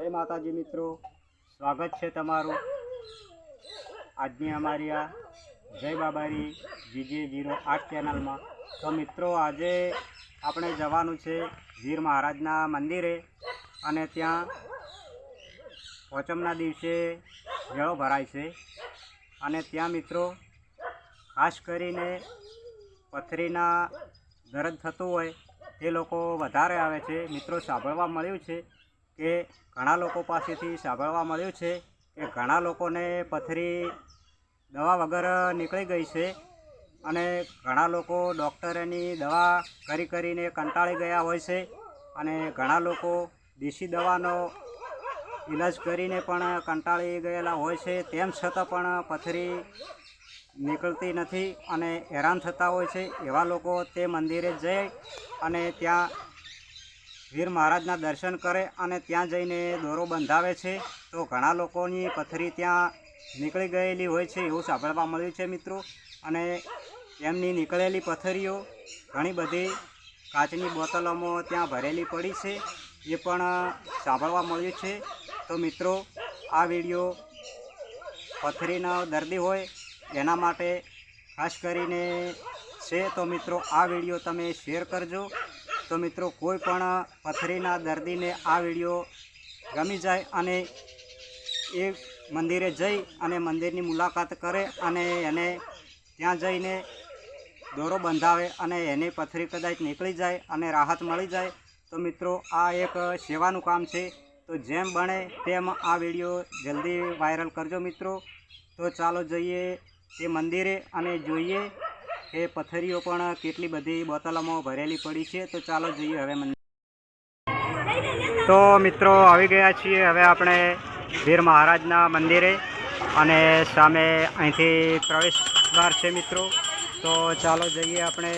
જય માતાજી મિત્રો. સ્વાગત છે તમારું. આજની અમારી આ જય બાબારી જીજે જીરો આઠ ચેનલમાં. તો મિત્રો, આજે આપણે જવાનું છે વીર મહારાજના મંદિરે અને ત્યાં પોચમના દિવસે મેળો ભરાય છે. અને ત્યાં મિત્રો, ખાસ કરીને પથરીના દર્દ થતું હોય તે લોકો વધારે આવે છે. મિત્રો, સાંભળવા મળ્યું છે કે ઘણા લોકો પાસેથી સાંભળવા મળ્યું છે કે ઘણા લોકોને પથરી દવા વગર નીકળી ગઈ છે અને ઘણા લોકો ડૉક્ટરની દવા કરી કરીને કંટાળી ગયા હોય છે અને ઘણા લોકો દેશી દવાનો ઈલાજ કરીને પણ કંટાળી ગયેલા હોય છે. તેમ છતાં પણ પથરી નીકળતી નથી અને હેરાન થતા હોય છે. એવા લોકો તે મંદિરે જઈ અને ત્યાં વીર મહારાજના દર્શન કરે અને ત્યાં જઈને દોરો બંધાવે છે. તો ઘણા લોકોની પથરી ત્યાં નીકળી ગયેલી હોય છે એવું સાંભળવા મળ્યું છે મિત્રો. અને એમની નીકળેલી પથરીઓ ઘણી બધી કાચની બોટલોમાં ત્યાં ભરેલી પડી છે એ પણ સાંભળવા મળ્યું છે. તો મિત્રો, આ વીડિયો પથરીના દર્દી હોય એના માટે ખાસ કરીને છે. તો મિત્રો, આ વીડિયો તમે શેર કરજો. તો મિત્રો, કોઈ પણ પથરીના દર્દીને આ વીડિયો ગમી જાય અને એ મંદિરે જઈ અને મંદિરની મુલાકાત કરે અને એને ત્યાં જઈને દોરો બંધાવે અને એની પથરી કદાચ નીકળી જાય અને રાહત મળી જાય, તો મિત્રો, આ એક સેવાનું કામ છે. તો જેમ બને તેમ આ વીડિયો જલ્દી વાયરલ કરજો મિત્રો. તો ચાલો જઈએ તે મંદિરે અને જોઈએ કે પથરીઓ પણ કેટલી બધી બોટલોમાં ભરેલી પડી છે, તો ચાલો જોઈએ હવે મંદિર તો મિત્રો, આવી ગયા છીએ હવે આપણે વીર મહારાજના મંદિરે અને સામે અહીંથી પ્રવેશ દ્વાર છે મિત્રો. તો ચાલો જઈએ આપણે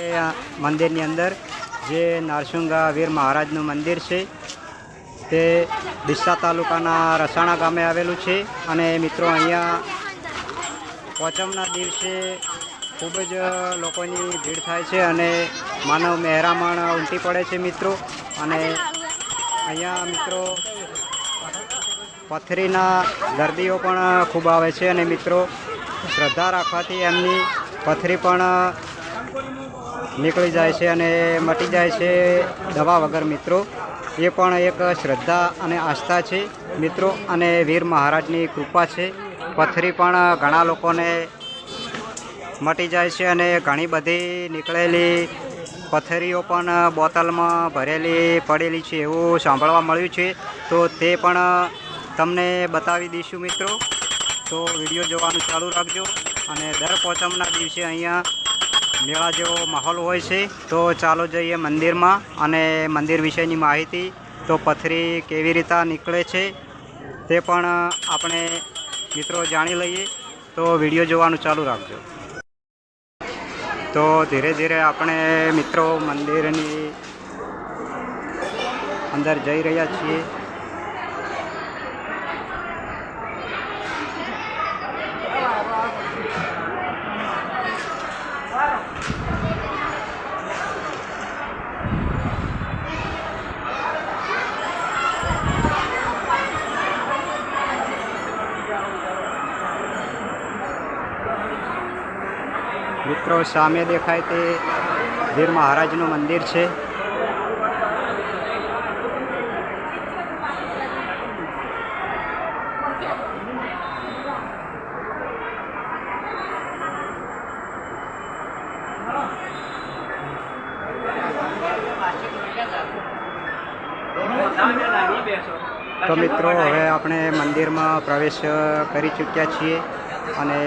મંદિરની અંદર, જે નારસુંગા વીર મહારાજનું મંદિર છે. તે ડીસા તાલુકાના રસાણા ગામે આવેલું છે અને મિત્રો, અહીંયા પોચમના દિવસે ખૂબ જ લોકોની ભીડ થાય છે અને માનવ મહેરામણ ઉલટી પડે છે મિત્રો. અને અહીંયા મિત્રો પથરીના દર્દીઓ પણ ખૂબ આવે છે અને મિત્રો શ્રદ્ધા રાખવાથી એમની પથરી પણ નીકળી જાય છે અને મટી જાય છે દવા વગર મિત્રો. એ પણ એક શ્રદ્ધા અને આસ્થા છે મિત્રો અને વીર મહારાજની કૃપા છે. પથરી પણ ઘણા લોકોને મટી જાય છે અને ઘણી બધી નીકળેલી પથરીઓ પણ બોટલમાં ભરેલી પડેલી છે એવું સાંભળવા મળ્યું છે. તો તે પણ તમને બતાવી દઈશું મિત્રો. તો વીડિયો જોવાનું ચાલુ રાખજો અને દર પોચમના દિવસે અહીંયા મેળા જેવો માહોલ હોય છે. તો ચાલો જઈએ મંદિરમાં અને મંદિર વિશેની માહિતી. તો પથરી કેવી રીતે નીકળે છે તે પણ આપણે મિત્રો જાણી લઈએ. તો વીડિયો જોવાનું ચાલુ રાખજો. તો ધીરે ધીરે આપણે મિત્રો મંદિરની અંદર જઈ રહ્યા છીએ. મિત્રો, સામે દેખાય તે વીર મહારાજનું મંદિર છે. તો મિત્રો, હવે આપણે મંદિરમાં પ્રવેશ કરી ચૂક્યા છીએ અને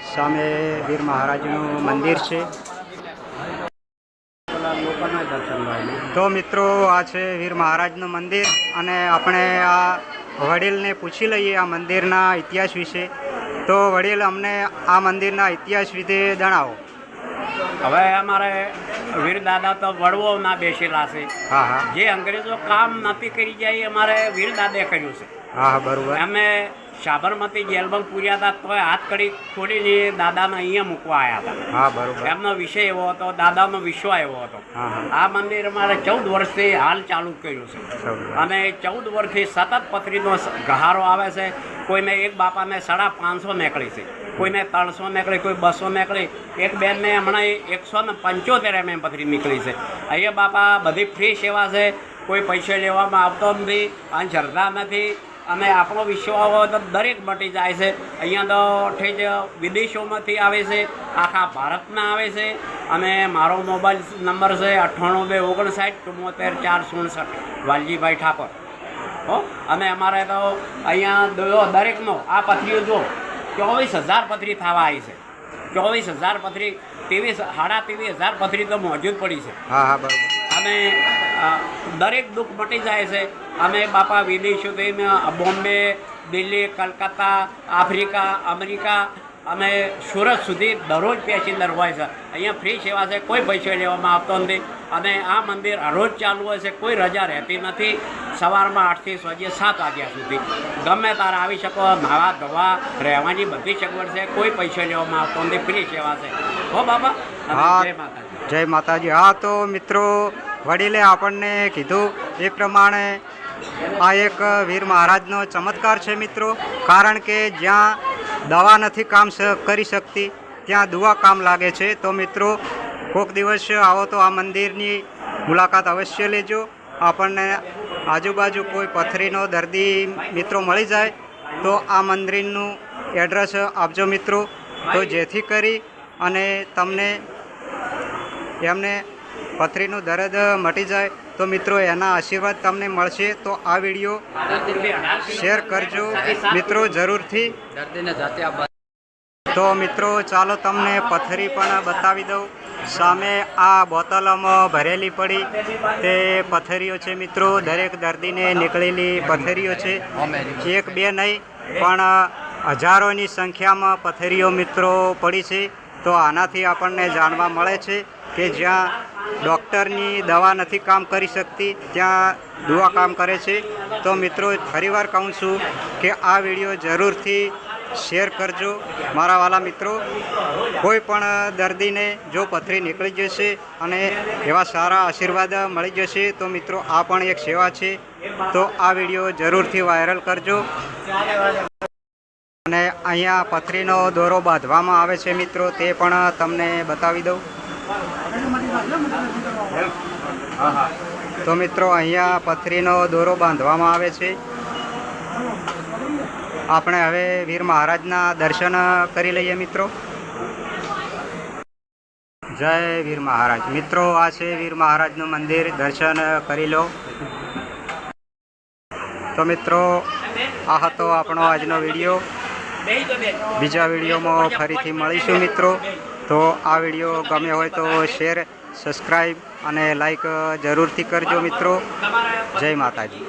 સામે વીર મહારાજનું મંદિર છે. તો મિત્રો આ છે વીર મહારાજનું મંદિર અને આપણે આ વડીલને પૂછી લઈએ આ મંદિરના ઇતિહાસ વિશે. તો વડીલ અમને આ મંદિરના ઇતિહાસ વિશે જણાવો. હવે અમારે વીર દાદા તો વડવોના બેસેલા છે. હા હા. જે અંગ્રેજો કામ નથી કરી જાય અમારે વીર દાદે કર્યું છે. હા બરોબર. અમે સાબરમતી જેલમાં પૂર્યા હતા તોય હાથ કડી ખોલીને દાદાને અહીંયા મૂકવા આવ્યા હતા. હા બરોબર. એમનો વિષય એવો હતો દાદાનો વિશ્વ એવો હતો. આ મંદિર અમારે ચૌદ વર્ષથી હાલ ચાલુ કર્યું છે. અને ચૌદ વર્ષથી સતત પથરીનો ગહારો આવે છે. કોઈને એક બાપાને સાડા પાંચસો નીકળી છે. કોઈને ત્રણસો નીકળી કોઈ બસો નીકળી એક બેનને હમણાં એકસો ને પંચોતેર એમ એમ પથરી નીકળી છે. અહીંયા બાપા બધી ફ્રી સેવા છે. કોઈ પૈસા લેવામાં આવતો નથી. અને શ્રદ્ધા નથી. અને આપણો વિશ્વ તો દરેક મટી જાય છે. અહીંયા તો ઠેજ વિદેશોમાંથી આવે છે, આખા ભારતમાં આવે છે અને મારો મોબાઈલ નંબર છે અઠ્ઠાણું બે ઓગણસાઠ ચુમ્મોતેર ચાર સુડસઠ વાલજીભાઈ ઠાકોર. હો, અને અમારે તો અહીંયા દરેકનો, આ પથરીઓ જો ચોવીસ હજાર પથરી થવા આવી છે. ચોવીસ હજાર પથરી, ત્રેવીસ, સાડા ત્રેવીસ હજાર પથરી તો મોજૂદ પડી છે. હા હા, બરોબર. અને દરેક દુઃખ મટી જાય છે. અમે બાપા વિદેશોથી ને બોમ્બે દિલ્હી કલકત્તા આફ્રિકા અમેરિકા અને સુરત સુધી દરરોજ પેસેન્જર હોય છે. અહીંયા ફ્રી સેવા છે કોઈ પૈસો લેવામાં આવતો નથી. અને આ મંદિર રોજ ચાલુ હોય છે કોઈ રજા રહેતી નથી. સવારમાં આઠથી સાંજે સાત વાગ્યા સુધી. ગમે તારે આવી શકો નાવા ધોવા રહેવાની બધી સગવડ છે કોઈ પૈસો લેવામાં આવતો નથી ફ્રી સેવા છે. હો બાબા હા જય માતાજી. જય માતાજી. હા તો મિત્રો વડીલે આપણને કીધું એ પ્રમાણે આ એક વીર મહારાજનો ચમત્કાર છે મિત્રો, કારણ કે જ્યાં દવા નથી કામ કરી શકતી, ત્યાં દુઆ કામ લાગે છે. તો મિત્રો કોઈક દિવસ આવો તો આ મંદિરની મુલાકાત અવશ્ય લેજો. આપણને આજુબાજુ કોઈ પથરીનો દર્દી મિત્રો મળી જાય, તો આ મંદિરનું એડ્રેસ આપજો મિત્રો. તો જેથી કરી અને તમને એમને પથરીનું દર્દ મટી જાય તો મિત્રો એના આશીર્વાદ તમને મળશે. તો આ વીડિયો શેર કરજો. મિત્રો, જરૂરથી. તો મિત્રો, ચાલો તમને પથરી પણ બતાવી દઉં. સામે આ બોટલમાં ભરેલી પડી. તે પથરીઓ છે મિત્રો, દરેક દર્દીને નીકળેલી પથરીઓ છે. એક, બે નહીં, પણ હજારોની સંખ્યામાં પથરીઓ મિત્રો પડી છે. તો આનાથી આપણને જાણવા મળે છે કે જ્યાં ડૉક્ટરની દવા નથી કામ કરી શકતી, ત્યાં દુઆ કામ કરે છે. તો મિત્રો, ફરીવાર કહું છું કે આ વીડિયો જરૂરથી શેર કરજો. મારા વાલા મિત્રો, કોઈ પણ દર્દીને જો પથરી નીકળી જશે અને એવા સારા આશીર્વાદ મળી જશે, તો મિત્રો, આ પણ એક સેવા છે. તો આ વીડિયો જરૂરથી વાયરલ કરજો. અને અહીંયા પથરીનો દોરો બાંધવામાં આવે છે મિત્રો, તે પણ તમને બતાવી દઉં. તો મિત્રો, અહીંયા પથરીનો દોરો બાંધવામાં આવે છે. આપણે હવે વીર મહારાજના દર્શન કરી લઈએ મિત્રો. જય વીર મહારાજ. મિત્રો, આ છે વીર મહારાજનું મંદિર. દર્શન કરી લો. તો મિત્રો, આ હતો આપણો આજનો વીડિયો. બીજા વિડીયોમાં ફરીથી મળીશું મિત્રો. તો આ વીડિયો ગમે હોય તો શેર સબસ્ક્રાઈબ અને લાઈક જરૂરથી કરજો મિત્રો. જય માતાજી.